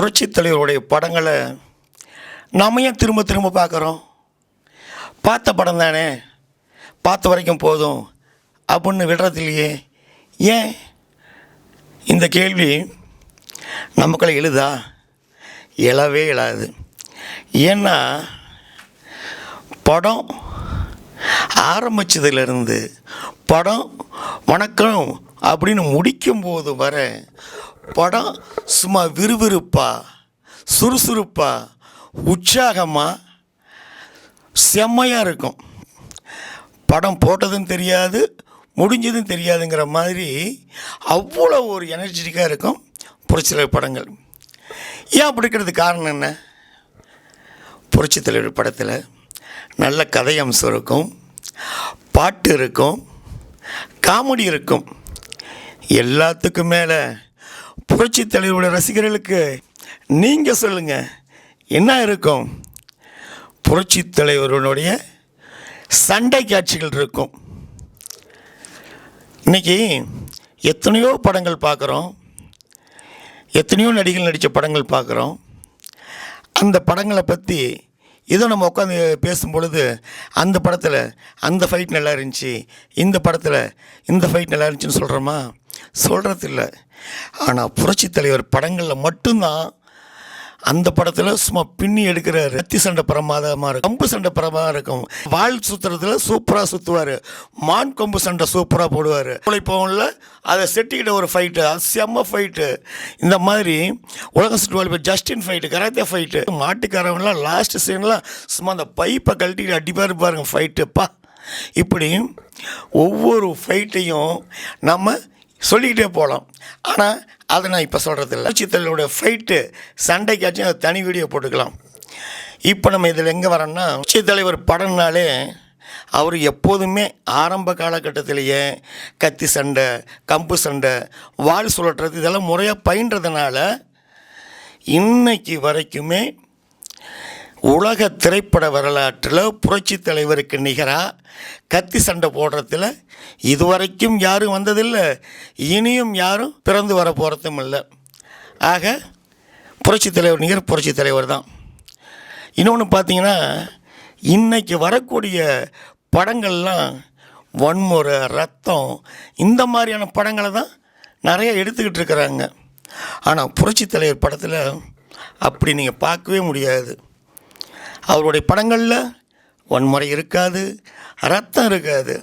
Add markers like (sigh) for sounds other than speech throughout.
புரட்சித் தலைவருடைய படங்களை நாம ஏன் திரும்ப திரும்ப பார்க்குறோம்? பார்த்த படம் தானே. பார்த்த வரைக்கும் போதும். அப்படின்னு விடுறதில்லையே. ஏன்? இந்த கேள்வி நமக்குள்ள எழுதா? எழவே எழாது. ஏன்னா படம் ஆரம்பிச்சதுலேருந்து படம் வணக்கம் அப்படின்னு முடிக்கும்போது வர படம் சும்மா விறுவிறுப்பாக சுறுசுறுப்பாக உற்சாகமாக செம்மையாக இருக்கும். படம் போட்டதும் தெரியாது முடிஞ்சதும் தெரியாதுங்கிற மாதிரி அவ்வளோ ஒரு எனர்ஜெட்டிக்காக இருக்கும் புரட்சித்தலைவர் படங்கள். ஏன் அப்படி இருக்கிறது காரணம் என்ன? புரட்சி தலைவர் படத்தில் நல்ல கதை அம்சம் இருக்கும் பாட்டு இருக்கும் காமெடி இருக்கும். எல்லாத்துக்கும் மேலே புரட்சித் தலைவருடைய ரசிகர்களுக்கு நீங்கள் சொல்லுங்கள் என்ன இருக்கும்? புரட்சி தலைவருடைய சண்டை காட்சிகள் இருக்கும். இன்றைக்கி எத்தனையோ படங்கள் பார்க்குறோம். எத்தனையோ நடிகர்கள் நடித்த படங்கள் பார்க்குறோம். அந்த படங்களை பற்றி இதோ நம்ம உட்காந்து பேசும் பொழுது அந்த படத்தில் அந்த ஃபைட் நல்லா இருந்துச்சு இந்த படத்தில் இந்த ஃபைட் நல்லா இருந்துச்சுன்னு சொல்கிறோமா சொல்கிறது இல்லை ஆனால் புரட்சித் தலைவர் படங்களில் மட்டும்தான் அந்த படத்தில் சும்மா பின்னி எடுக்கிறாரு. கத்தி சண்டை பிரமாதமாக இருக்கும். கம்பு சண்டை பிரமாதமாக இருக்கும். வாழ் சுற்றுறதுல சூப்பராக சுற்றுவார் மான் கொம்பு சண்டை சூப்பராக போடுவார். பவனில் அதை செட்டிக்கிட்ட ஒரு ஃபைட்டு செம்ம ஃபைட்டு இந்த மாதிரி உலக சுற்றுவாள் ஜஸ்டின் ஃபைட்டு கராத்தே ஃபைட்டு மாட்டுக்காரவன்லாம் லாஸ்ட் சீன்லாம் சும்மா அந்த பைப்பை கழட்டிட்டு அடிப்பாரு பாருங்க ஃபைட்டுப்பா இப்படி ஒவ்வொரு ஃபைட்டையும் நம்ம சொல்லிக்கிட்டே போகலாம். ஆனால் அதை நான் இப்போ சொல்கிறது இல்லை சித்தலோட ஃபைட்டு சண்டைக்காச்சும் அதை தனி வீடியோ போட்டுக்கலாம். இப்போ நம்ம இதில் எங்கே வரோம்னா உச்ச தலைவர் படம்னாலே அவர் எப்போதுமே ஆரம்ப காலகட்டத்திலேயே கத்தி சண்டை கம்பு சண்டை வால் சுழற்றுறது இதெல்லாம் முறையாக பயின்றதுனால இன்னைக்கு வரைக்குமே உலக திரைப்பட வரலாற்றில் புரட்சி தலைவருக்கு நிகராக கத்தி சண்டை போடுறதுல இதுவரைக்கும் யாரும் வந்ததில்லை. இனியும் யாரும் பிறந்து வர போகிறதும் இல்லை. ஆக புரட்சி தலைவர் நிகர் புரட்சி தலைவர் தான். இன்னொன்று பார்த்தீங்கன்னா இன்றைக்கி வரக்கூடிய படங்கள்லாம் வன்முறை ரத்தம் இந்த மாதிரியான படங்களை தான் நிறைய எடுத்துக்கிட்டு இருக்கிறாங்க. ஆனால் புரட்சி தலைவர் படத்தில் அப்படி நீங்கள் பார்க்கவே முடியாது. அவருடைய படங்களில் வன்முறை இருக்காது ரத்தம் இருக்காது.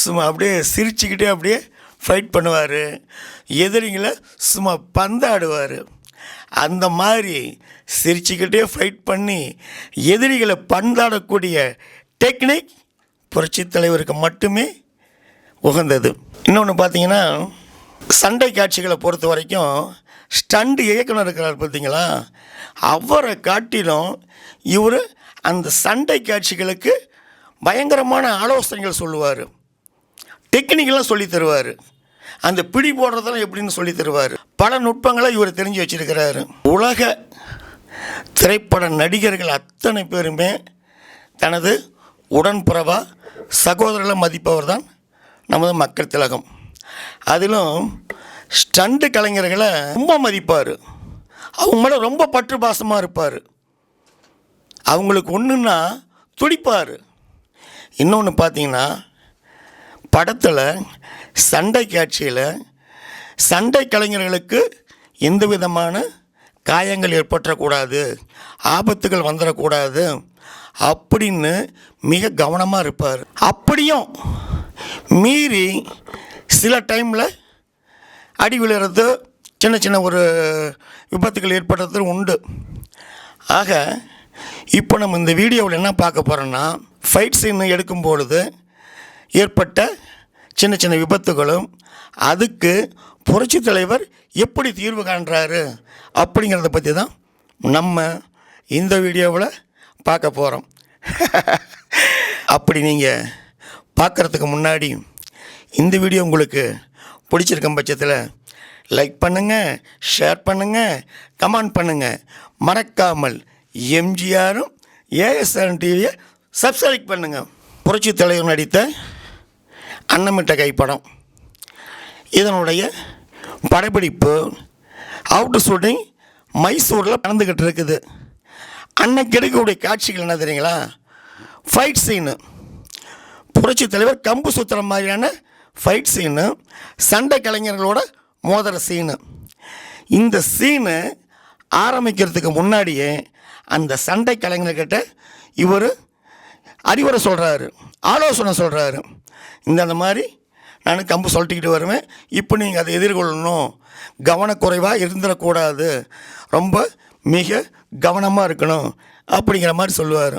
சும்மா அப்படியே சிரிச்சுக்கிட்டே அப்படியே ஃபைட் பண்ணுவார். எதிரிங்களை சும்மா பந்தாடுவார். அந்த மாதிரி சிரிச்சுக்கிட்டே ஃபைட் பண்ணி எதிரிகளை பந்தாடக்கூடிய டெக்னிக் புரட்சி தலைவருக்கு மட்டுமே உகந்தது. இன்னொன்று பார்த்தீங்கன்னா சண்டை காட்சிகளை பொறுத்த வரைக்கும் ஸ்டண்ட் இயக்குனர் இருக்கிறார் பார்த்தீங்களா அவரை காட்டிலும் இவர் அந்த சண்டை காட்சிகளுக்கு பயங்கரமான ஆலோசனைகள் சொல்லுவார். டெக்னிக்கெல்லாம் சொல்லி தருவார். அந்த பிடி போடுறதெல்லாம் எப்படின்னு சொல்லி தருவார். பல நுட்பங்களை இவர் தெரிஞ்சு வச்சிருக்கிறாரு. உலக திரைப்பட நடிகர்கள் அத்தனை பேருமே தனது உடன்புறவா சகோதரர்களை மதிப்பவர் தான் நமது மக்கள் திலகம். அதிலும் ஸ்டண்டு கலைஞர்களை ரொம்ப மதிப்பார். அவங்க மேலே ரொம்ப பற்று பாசமாக இருப்பார். அவங்களுக்கு ஒன்றுன்னா துடிப்பார். இன்னொன்று பார்த்தீங்கன்னா படத்தில் சண்டை காட்சியில் சண்டை கலைஞர்களுக்கு எந்த விதமான காயங்கள் ஏற்பட்டக்கூடாது ஆபத்துகள் வந்துடக்கூடாது அப்படின்னு மிக கவனமாக இருப்பார். அப்படியும் மீறி சில டைமில் அடி விழுறது சின்ன சின்ன ஒரு விபத்துகள் ஏற்படுறது உண்டு. ஆக இப்போ நம்ம இந்த வீடியோவில் என்ன பார்க்க போகிறோன்னா ஃபைட் சீன் எடுக்கும் பொழுது ஏற்பட்ட சின்ன சின்ன விபத்துகளும் அதுக்கு புரட்சி தலைவர் எப்படி தீர்வு காண்றாரு அப்படிங்கிறத பற்றி தான் நம்ம இந்த வீடியோவில் பார்க்க போகிறோம் (laughs) அப்படி நீங்கள் பார்க்குறதுக்கு முன்னாடி இந்த வீடியோ உங்களுக்கு பிடிச்சிருக்கும் பட்சத்தில் லைக் பண்ணுங்கள் ஷேர் பண்ணுங்கள் கமெண்ட் பண்ணுங்கள் மறக்காமல் எம்ஜிஆரும் ஏஎஸ்ஆர் டிவியை சப்ஸ்கிரைப் பண்ணுங்கள் புரட்சி தலைவர் நடித்த அன்னமிட்ட கைப்படம். இதனுடைய படப்பிடிப்பு அவுட் ஷூட்டிங் மைசூரில் நடந்துக்கிட்டு இருக்குது. அன்னைக்கு எடுக்கக்கூடிய காட்சிகள் என்ன தெரியுங்களா? ஃபைட் சீனு புரட்சி தலைவர் கம்பு சுத்துற மாதிரியான ஃபைட் சீனு சண்டை கலைஞர்களோட மோதிர சீனு இந்த சீனு ஆரம்பிக்கிறதுக்கு முன்னாடியே அந்த சண்டை கலைஞர்கிட்ட இவர் அறிவுரை சொல்கிறாரு ஆலோசனை சொல்கிறாரு இந்த அந்த மாதிரி நான் கம்பு சொல்லிட்டுக்கிட்டு வருவேன். இப்போ நீங்கள் அதை எதிர்கொள்ளணும். கவனக்குறைவாக இருந்துடக்கூடாது. ரொம்ப மிக கவனமாக இருக்கணும் அப்படிங்கிற மாதிரி சொல்லுவார்.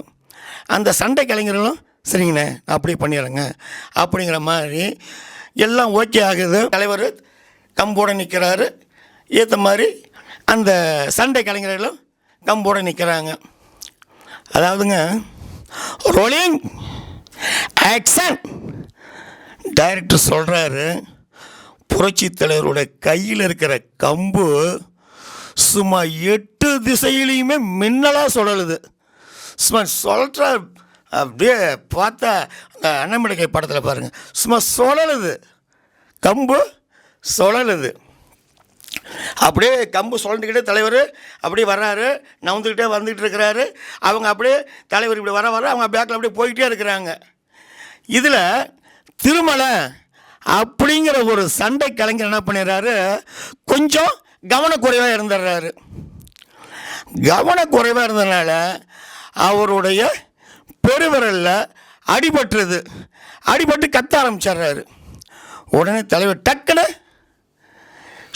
அந்த சண்டை கலைஞர்களும் சரிங்கண்ணே அப்படியே பண்ணிடுறேங்க. அப்படிங்கிற மாதிரி எல்லாம் ஓகே ஆகுது. தலைவர் கம்போட நிற்கிறாரு ஏற்ற மாதிரி அந்த சண்டை கலைஞர்களும் கம்போட நிற்கிறாங்க அதாவதுங்க ரோலிங் ஆக்ஷன். டைரக்டர் சொல்கிறாரு புரட்சி தலைவருடைய கையில் இருக்கிற கம்பு சும்மா எட்டு திசையிலையுமே மின்னலாக சுழலுது. சும்மா சொல்கிற அப்படியே பார்த்தா அந்த அண்ணாமலை படத்தில் பாருங்கள் சும்மா சுழலுது. கம்பு சுழலுது. அப்படியே கம்பு சுழண்டுக்கிட்டே தலைவர் அப்படியே வர்றாரு நவுந்துக்கிட்டே வந்துக்கிட்டு இருக்கிறாரு. அவங்க அப்படியே தலைவர் இப்படி வர வர அவங்க பேக்கில் அப்படியே போய்கிட்டே இருக்கிறாங்க. இதில் திருமலை அப்படிங்கிற ஒரு சண்டை கலைஞர் என்ன பண்ணிடுறாரு? கொஞ்சம் கவனக்குறைவாக இருந்துடுறாரு. கவனக்குறைவாக இருந்ததுனால அவருடைய பெருவிரலில் அடிபட்டுருது. அடிபட்டு கத்த ஆரம்பிச்சிடுறாரு. உடனே தலைவர் டக்குன்னு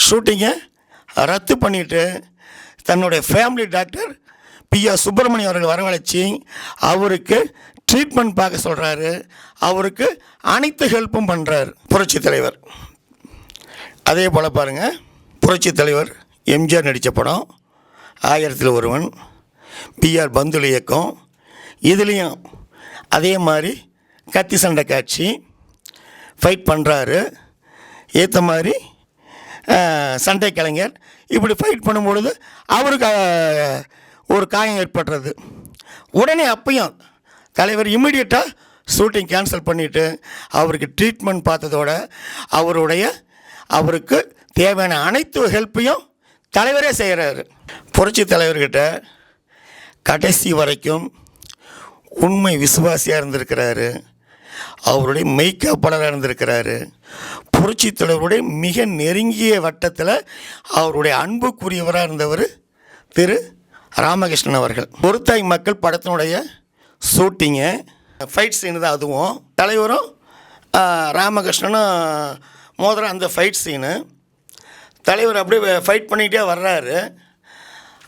ஷூட்டிங்கை ரத்து பண்ணிவிட்டு தன்னுடைய family doctor P R Subramaniam அவர்கள் வரவழைச்சி அவருக்கு ட்ரீட்மெண்ட் பார்க்க சொல்கிறாரு அவருக்கு அனைத்து ஹெல்ப்பும் பண்ணுறாரு புரட்சி தலைவர். அதே போல் பாருங்கள் புரட்சி தலைவர் எம்ஜிஆர் நடித்த படம் ஆயிரத்தில் ஒருவன் பிஆர் பந்துல இயக்கம் இதுலேயும் அதே மாதிரி கத்தி சண்டை காட்சி ஃபைட் பண்ணுறாரு ஏற்ற மாதிரி சண்டை கலைஞர். இப்படி ஃபைட் பண்ணும்பொழுது அவருக்கு ஒரு காயம் ஏற்படுறது. உடனே அப்பையும் தலைவர் இம்மிடியட்டாக ஷூட்டிங் கேன்சல் பண்ணிவிட்டு அவருக்கு ட்ரீட்மெண்ட் பார்த்ததோட அவருடைய அவருக்கு தேவையான அனைத்து ஹெல்ப்பையும் தலைவரே செய்கிறாரு புரட்சி தலைவர்கிட்ட கடைசி வரைக்கும் உண்மை விசுவாசியாக இருந்திருக்கிறாரு. அவருடைய மெய்க்காப்பாளராக இருந்திருக்கிறாரு. புரட்சி தலைவருடைய மிக நெருங்கிய வட்டத்தில் அவருடைய அன்புக்குரியவராக இருந்தவர் திரு ராமகிருஷ்ணன் அவர்கள். பொறுத்தாய் மக்கள் படத்தினுடைய ஷூட்டிங்கு ஃபைட் சீனு தான் அதுவும். தலைவரும் ராமகிருஷ்ணனும் மோதிரம் அந்த ஃபைட் சீனு தலைவர் அப்படியே ஃபைட் பண்ணிக்கிட்டே வர்றாரு.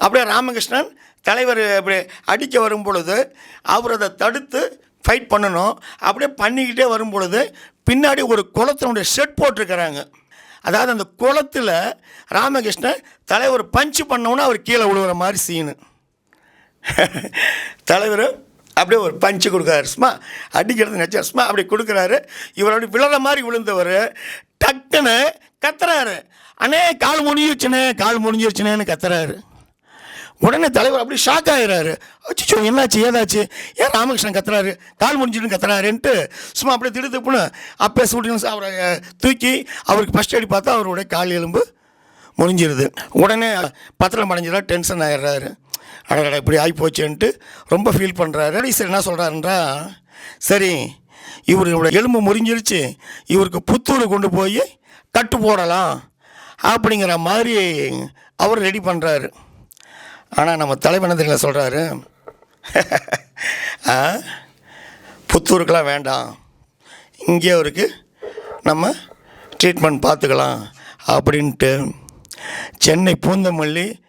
அப்படியே ராமகிருஷ்ணன் தலைவர் அப்படி அடிக்க வரும் பொழுது அவர் அதை தடுத்து ஃபைட் பண்ணணும். அப்படியே பண்ணிக்கிட்டே வரும் பொழுது பின்னாடி ஒரு குளத்தினுடைய ஷெட் போட்டிருக்கிறாங்க. அதாவது அந்த குளத்தில் ராமகிருஷ்ணன் தலைவர் பஞ்சு பண்ணோன்னே அவர் கீழே விழுகிற மாதிரி சீனு (laughs) தலைவர் அப்படியே ஒரு பஞ்சு கொடுக்குறாரு. சும்மா அடிக்கிறது நினச்சா சும்மா அப்படி கொடுக்குறாரு. இவர் அப்படி விழுற மாதிரி விழுந்தவர் டக்குன்னு கத்துறாரு. அண்ணே கால் முடிஞ்சிருச்சுனே கால் முடிஞ்சிருச்சுனேன்னு கத்துறாரு. உடனே தலைவர் அப்படி ஷாக் ஆகிறாரு அச்சோ என்னாச்சு ஏதாச்சு? ஏன் ராமகிருஷ்ணன் கத்துறாரு? கால் முடிஞ்சிடும் கத்துறாருன்ட்டு சும்மா அப்படியே திடு திப்புன்னு அப்பே சூட்டின்னு அவரை தூக்கி அவருக்கு ஃபஸ்ட் அடி பார்த்தா அவருடைய கால் எலும்பு முடிஞ்சிருது உடனே பத்திரம் அடைஞ்சதா டென்ஷன் ஆயிடுறாரு. அடடா இப்படி ஆகிப்போச்சேன்ட்டு ரொம்ப ஃபீல் பண்ணுறாரு சரி என்ன சொல்கிறாருன்றா சரி இவரோட எலும்பு முறிஞ்சிருச்சு இவருக்கு புத்தூர் கொண்டு போய் கட்டு போடலாம் அப்படிங்கிற மாதிரி அவர் ரெடி பண்ணுறாரு ஆனால் நம்ம தலைவனத்தில் சொல்கிறாரு புத்தூருக்கெலாம் வேண்டாம். இங்கே அவருக்கு நம்ம ட்ரீட்மெண்ட் பார்த்துக்கலாம் அப்படின்ட்டு சென்னை பூந்தமல்லி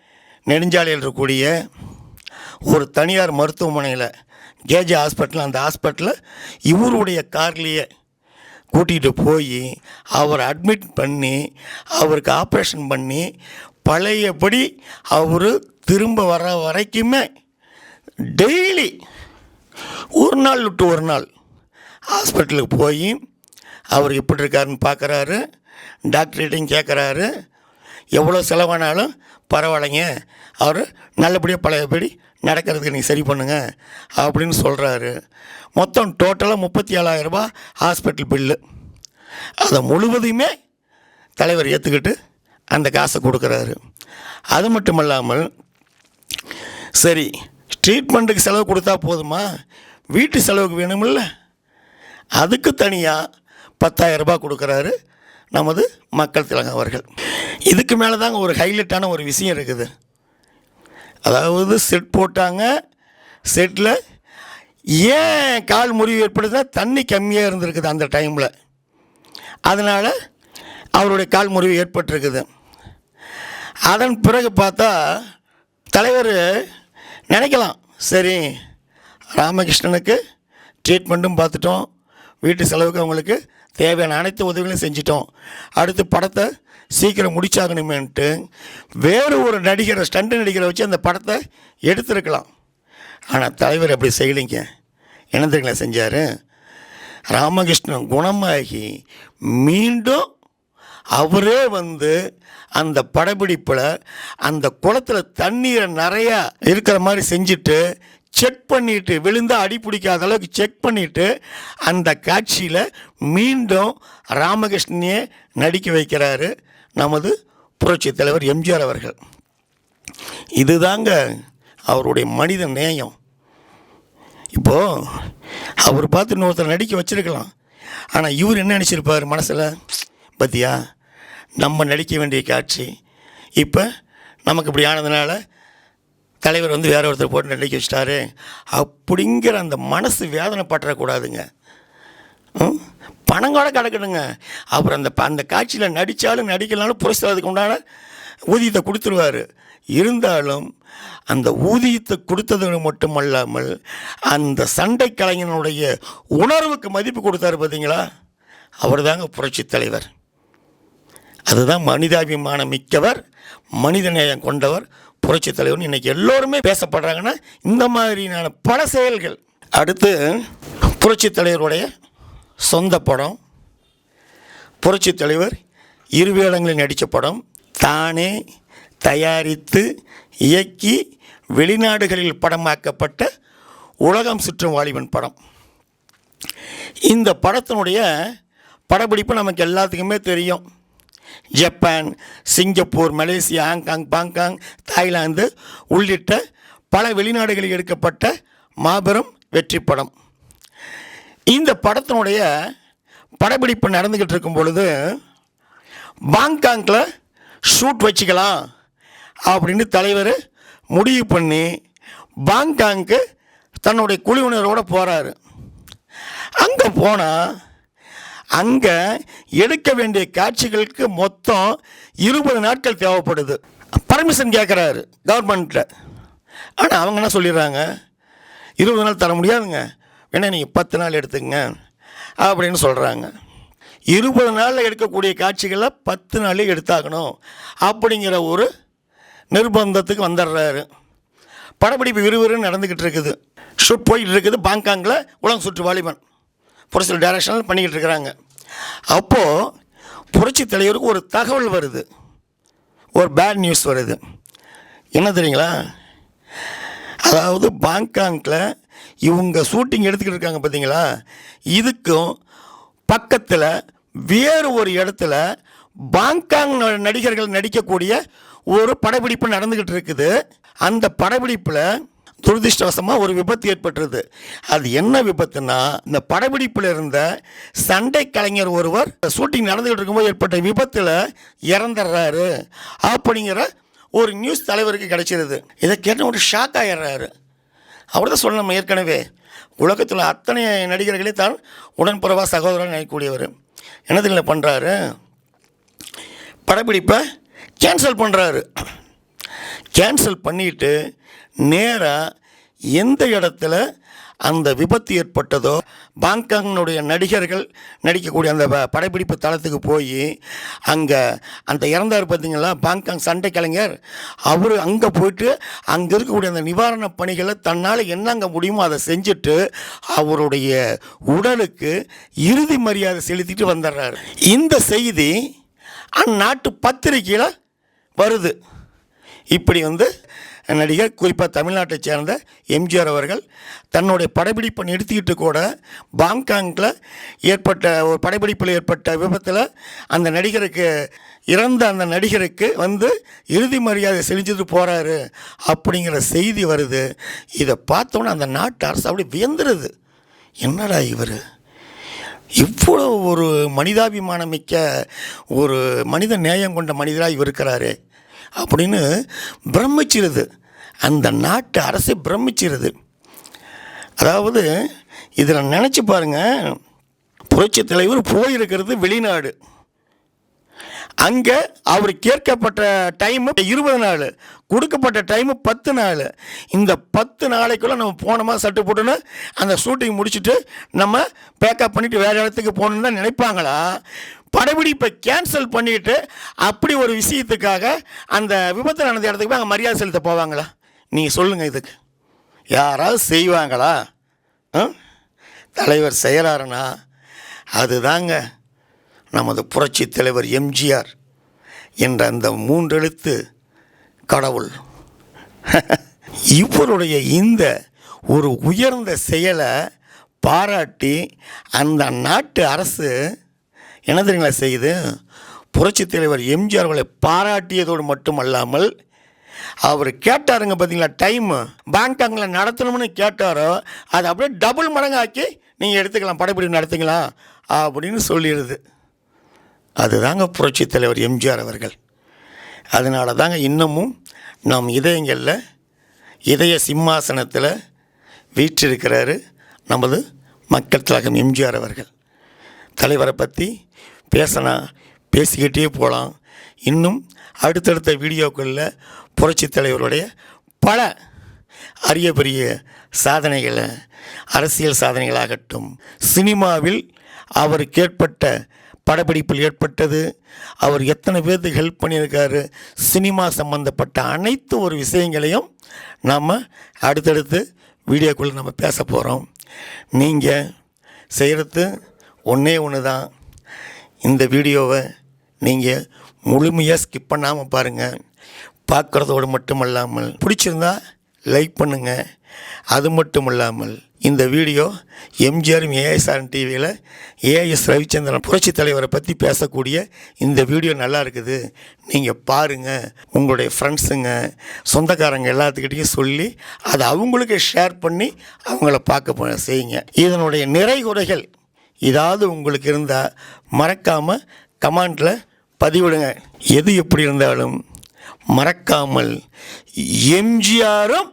நெடுஞ்சாலையில் இருக்கக்கூடிய ஒரு தனியார் மருத்துவமனையில் கேஜே ஹாஸ்பிட்டல் அந்த ஹாஸ்பிட்டலில் இவருடைய கார்லேயே கூட்டிகிட்டு போய் அவரை அட்மிட் பண்ணி அவருக்கு ஆப்ரேஷன் பண்ணி பழையபடி அவர் திரும்ப வர வரைக்குமே டெய்லி ஒரு நாள் விட்டு ஒரு நாள் ஹாஸ்பிட்டலுக்கு போய் அவர் எப்படி இருக்காருன்னு பார்க்குறாரு டாக்டர்கிட்டையும் கேட்குறாரு எவ்வளோ செலவானாலும் பரவாயில்லைங்க அவர் நல்லபடியாக பழையபடி நடக்கிறதுக்கு நீங்கள் சரி பண்ணுங்கள் அப்படின்னு சொல்கிறாரு மொத்தம் டோட்டலாக முப்பத்தி ஏழாயிரரூபா ஹாஸ்பிட்டல் பில்லு அதை முழுவதையுமே தலைவர் ஏற்றுக்கிட்டு அந்த காசை கொடுக்குறாரு. அது மட்டும் இல்லாமல் சரி ட்ரீட்மெண்ட்டுக்கு செலவு கொடுத்தா போதுமா? வீட்டு செலவுக்கு வேணுமில்ல. அதுக்கு தனியாக பத்தாயிரம் ரூபாய் கொடுக்குறாரு நமது மக்கள் திலகம் அவர்கள். இதுக்கு மேலே தாங்க ஒரு ஹைலைட்டான ஒரு விஷயம் இருக்குது. அதாவது செட் போட்டாங்க செட்டில் ஏன் கால் முறிவு ஏற்படுதுன்னா தண்ணி கம்மியாக இருந்திருக்குது அந்த டைமில் அதனால் அவருடைய கால் முறிவு ஏற்பட்டிருக்குது. அதன் பிறகு பார்த்தா தலைவர் நினைக்கலாம் சரி ராமகிருஷ்ணனுக்கு ட்ரீட்மெண்ட்டும் பார்த்துட்டோம். வீட்டு செலவுக்கு அவங்களுக்கு தேவையான அனைத்து உதவிகளையும் செஞ்சிட்டோம். அடுத்து படத்தை சீக்கிரம் முடிச்சாகணுமேன்ட்டு வேறு ஒரு நடிகரை ஸ்டண்ட் நடிகரை வச்சு அந்த படத்தை எடுத்திருக்கலாம். ஆனால் தலைவர் அப்படி செய்யலைங்க. என்ன தெரியுங்களா செஞ்சார்? ராமகிருஷ்ணன் குணமாகி மீண்டும் அவரே வந்து அந்த படப்பிடிப்பில் அந்த குளத்தில் தண்ணீரை நிறையா இருக்கிற மாதிரி செஞ்சுட்டு செக் பண்ணிட்டு விழுந்தா அடி பிடிக்காத அளவுக்கு செக் பண்ணிவிட்டு அந்த காட்சியில் மீண்டும் ராமகிருஷ்ணனையே நடிக்க வைக்கிறாரு நமது புரட்சி தலைவர் எம்ஜிஆர் அவர்கள். இதுதாங்க அவருடைய மனித நேயம். இப்போது அவர் பார்த்து இன்னொருத்தர் நடிக்க வச்சிருக்கலாம். ஆனால் இவர் என்ன நினச்சிருப்பார் மனசில்? பத்தியா? நம்ம நடிக்க வேண்டிய காட்சி. இப்போ நமக்கு இப்படி ஆனதுனால தலைவர் வந்து வேற ஒருத்தர் போட்டு நடிக்க வச்சிட்டாரு. அப்படிங்கிற அந்த மனசு வேதனை பற்றக்கூடாதுங்க. ம்? பணம் கூட கிடக்கணுங்க. அப்புறம் அந்த அந்த காட்சியில் நடித்தாலும் நடிக்கலாலும் அதுக்கு உண்டான ஊதியத்தை கொடுத்துருவாரு. இருந்தாலும் அந்த ஊதியத்தை கொடுத்தது மட்டுமல்லாமல் அந்த சண்டை கலைஞனுடைய உணர்வுக்கு மதிப்பு கொடுத்தாரு பார்த்தீங்களா அவர் தாங்க புரட்சி தலைவர். அதுதான் மனிதாபிமானம் மிக்கவர் மனிதநேயம் கொண்டவர் புரட்சி தலைவர் இன்னைக்கு எல்லோருமே பேசப்படுறாங்கன்னா இந்த மாதிரியான பல செயல்கள். அடுத்து புரட்சி தலைவருடைய சொந்த படம். புரட்சி தலைவர் இரு வேடங்களில் நடித்த படம். தானே தயாரித்து இயக்கி வெளிநாடுகளில் படமாக்கப்பட்ட உலகம் சுற்றும் வாலிபன் படம். இந்த படத்தினுடைய படப்பிடிப்பு நமக்கு எல்லாத்துக்குமே தெரியும். Japan Singapore Malaysia Hong Kong Bangkok Thailand உள்ளிட்ட பல வெளிநாடுகளில் எடுக்கப்பட்ட மாபெரும் வெற்றி படம். இந்த படத்தினுடைய படப்பிடிப்பு நடந்துக்கிட்டு இருக்கும் பொழுது பாங்காங்கில் ஷூட் வச்சுக்கலாம் அப்படின்னு தலைவர் முடிவு பண்ணி பாங்காங்க்கு தன்னுடைய குழுவினரோடு போகிறாரு அங்கே போனால் அங்கே எடுக்க வேண்டிய காட்சிகளுக்கு மொத்தம் இருபது நாட்கள் தேவைப்படுது. பர்மிஷன் கேட்குறாரு கவர்மெண்ட்டில் ஆனால் அவங்க என்ன சொல்லிடுறாங்க? இருபது நாள் தர முடியாதுங்க. வேணா நீங்கள் பத்து நாள் எடுத்துங்க அப்படின்னு சொல்கிறாங்க இருபது நாளில் எடுக்கக்கூடிய காட்சிகளை பத்து நாளே எடுத்தாகணும் அப்படிங்கிற ஒரு நிர்பந்தத்துக்கு வந்துடுறாரு. படப்பிடிப்பு விறுவிறுன்னு நடந்துக்கிட்டு இருக்குது. ஷூட் போயிட்டு இருக்குது பாங்காங்கில் உலகம் சுற்று வாலிபன். புரட்சி டைரக்ஷனில் பண்ணிக்கிட்டு இருக்கிறாங்க. அப்போது புரட்சி தலைவருக்கு ஒரு தகவல் வருது. ஒரு பேட் நியூஸ் வருது. என்ன தெரியுங்களா? அதாவது பாங்காங்கில் இவங்க ஷூட்டிங் எடுத்துக்கிட்டு இருக்காங்க பார்த்தீங்களா இதுக்கும் பக்கத்தில் வேறு ஒரு இடத்துல பாங்காங் ந- நடிகர்கள் நடிக்கக்கூடிய ஒரு படப்பிடிப்பு நடந்துக்கிட்டு இருக்குது. அந்த படப்பிடிப்பில் துரதிருஷ்டவசமாக ஒரு விபத்து ஏற்பட்டுருது. அது என்ன விபத்துனா இந்த படப்பிடிப்பில் இருந்த சண்டை கலைஞர் ஒருவர் ஷூட்டிங் நடந்துகிட்டு இருக்கும்போது ஏற்பட்ட விபத்தில் இறந்துடுறாரு அப்படிங்கிற ஒரு நியூஸ் தலைவருக்கு கிடைச்சிருது. இதை கேட்ட ஒரு ஷாக் ஆயிடுறாரு. அவர் தான் சொல்லணும் ஏற்கனவே. உலகத்தில் அத்தனை நடிகர்களே தான் உடன்புறவா சகோதரன் நினைக்கக்கூடியவர். என்னதுங்கள பண்ணுறாரு படப்பிடிப்பை கேன்சல் பண்ணுறாரு கேன்சல் பண்ணிட்டு நேராக எந்த இடத்துல அந்த விபத்து ஏற்பட்டதோ பாங்காங்கினுடைய நடிகர்கள் நடிக்கக்கூடிய அந்த படப்பிடிப்பு தளத்துக்கு போய் அங்கே அந்த இறந்தார் பார்த்தீங்களா பாங்காங் சண்டை கலைஞர் அவர் அங்கே போயிட்டு அங்கே இருக்கக்கூடிய அந்த நிவாரணப் பணிகளை தன்னால் என்னங்க முடியுமோ அதை செஞ்சுட்டு அவருடைய உடலுக்கு இறுதி மரியாதை செலுத்திட்டு வந்துடுறாரு இந்த செய்தி அந்நாட்டு பத்திரிக்கையில் வருது. இப்படி வந்து நடிகர் குறிப்பாக தமிழ்நாட்டைச் சேர்ந்த எம்ஜிஆர் அவர்கள் தன்னுடைய படப்பிடிப்பை நிறுத்திக்கிட்டு கூட பாங்காங்கில் ஏற்பட்ட ஒரு படப்பிடிப்பில் ஏற்பட்ட விபத்தில் அந்த நடிகருக்கு இறந்த அந்த நடிகருக்கு வந்து இறுதி மரியாதை செஞ்சுட்டு போகிறாரு அப்படிங்கிற செய்தி வருது. இதை பார்த்தோன்னே அந்த நாட்டு அரசு அப்படி வியந்துருது. என்னடா இவர்? இவ்வளோ ஒரு மனிதாபிமானம் மிக்க ஒரு மனித நேயம் கொண்ட மனிதராக இவர் இருக்கிறாரு அப்படின்னு பிரமிச்சிருது. அந்த நாட்டு அரசு பிரமிச்சிருது. அதாவது இதில் நினச்சி பாருங்கள் புரட்சி தலைவர் போயிருக்கிறது வெளிநாடு. அங்கே அவர் கேட்கப்பட்ட டைமு இருபது நாள் கொடுக்கப்பட்ட டைமு பத்து நாள். இந்த பத்து நாளைக்குள்ளே நம்ம போனோமா சட்டு போட்டுன்னு அந்த ஷூட்டிங் முடிச்சுட்டு நம்ம பேக்கப் பண்ணிவிட்டு வேறு இடத்துக்கு போகணுன்னு தான் நினைப்பாங்களா? படப்பிடிப்பை கேன்சல் பண்ணிட்டு அப்படி ஒரு விஷயத்துக்காக அந்த விபத்து நடந்த இடத்துக்கு போய் அங்கே மரியாதை செலுத்த போவாங்களா? நீங்கள் சொல்லுங்கள் இதுக்கு. யாராவது செய்வாங்களா? தலைவர் செய்கிறாருன்னா அதுதாங்க நமது புரட்சி தலைவர் எம்ஜிஆர் என்ற அந்த மூன்றெழுத்து கடவுள். (laughs) இவருடைய இந்த ஒரு உயர்ந்த செயலை பாராட்டி அந்த நாட்டு அரசு என்ன தெரியுங்களா செய்யுது? புரட்சி தலைவர் எம்ஜிஆர் அவர்களை பாராட்டியதோடு மட்டுமல்லாமல் அவர் கேட்டாருங்க பார்த்தீங்களா டைமு பேங்காங்கில் நடத்தணும்னு கேட்டாரோ அதை அப்படியே டபுள் மடங்காக்கி நீங்கள் எடுத்துக்கலாம் படப்பிடிப்பு நடத்திக்கலாம் அப்படின்னு சொல்லிடுது அதுதாங்க புரட்சி தலைவர் எம்ஜிஆர் அவர்கள். அதனால தாங்க இன்னமும் நம் இதயங்களில் இதய சிம்மாசனத்தில் வீற்றிருக்கிறாரு நமது மக்கள் திலகம் எம்ஜிஆர் அவர்கள். தலைவரை பற்றி பேசினா பேசிக்கிட்டே போகலாம் இன்னும் அடுத்தடுத்த வீடியோக்களில் புரட்சி தலைவருடைய பல அரிய பெரிய சாதனைகளை அரசியல் சாதனைகளாகட்டும் சினிமாவில் அவருக்கு ஏற்பட்ட படப்பிடிப்பில் ஏற்பட்டது அவர் எத்தனை பேர்த்துக்கு ஹெல்ப் பண்ணியிருக்காரு சினிமா சம்பந்தப்பட்ட அனைத்து ஒரு விஷயங்களையும் நாம் அடுத்தடுத்து வீடியோக்குள்ளே நம்ம பேச போகிறோம் நீங்கள் செய்கிறது ஒன்றே ஒன்று தான் இந்த வீடியோவை நீங்கள் முழுமையாக ஸ்கிப் பண்ணாமல் பாருங்கள் பார்க்குறதோடு மட்டுமல்லாமல் பிடிச்சிருந்தா லைக் பண்ணுங்கள் அது மட்டும் இல்லாமல் இந்த வீடியோ எம்ஜிஆரும் ஏஎஸ்ஆர் டிவியில் ஏஎஸ் ரவிச்சந்திரன் புரட்சி தலைவரை பற்றி பேசக்கூடிய இந்த வீடியோ நல்லா இருக்குது. நீங்கள் பாருங்கள் உங்களுடைய ஃப்ரெண்ட்ஸுங்க சொந்தக்காரங்க எல்லாத்துக்கிட்டையும் சொல்லி அதை அவங்களுக்கு ஷேர் பண்ணி அவங்கள பார்க்க செய்யுங்க. இதனுடைய நிறை குறைகள் ஏதாவது உங்களுக்கு இருந்தால் மறக்காமல் கமெண்டில் பதிவிடுங்க. எது எப்படி இருந்தாலும் மறக்காமல் எம்ஜிஆரும்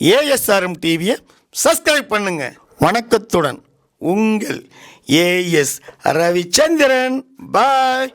ஏஎஸ்ஆர்எம் டிவியை சப்ஸ்கிரைப் பண்ணுங்க. வணக்கத்துடன் உங்கள் ஏஎஸ் ரவிச்சந்திரன். பாய்.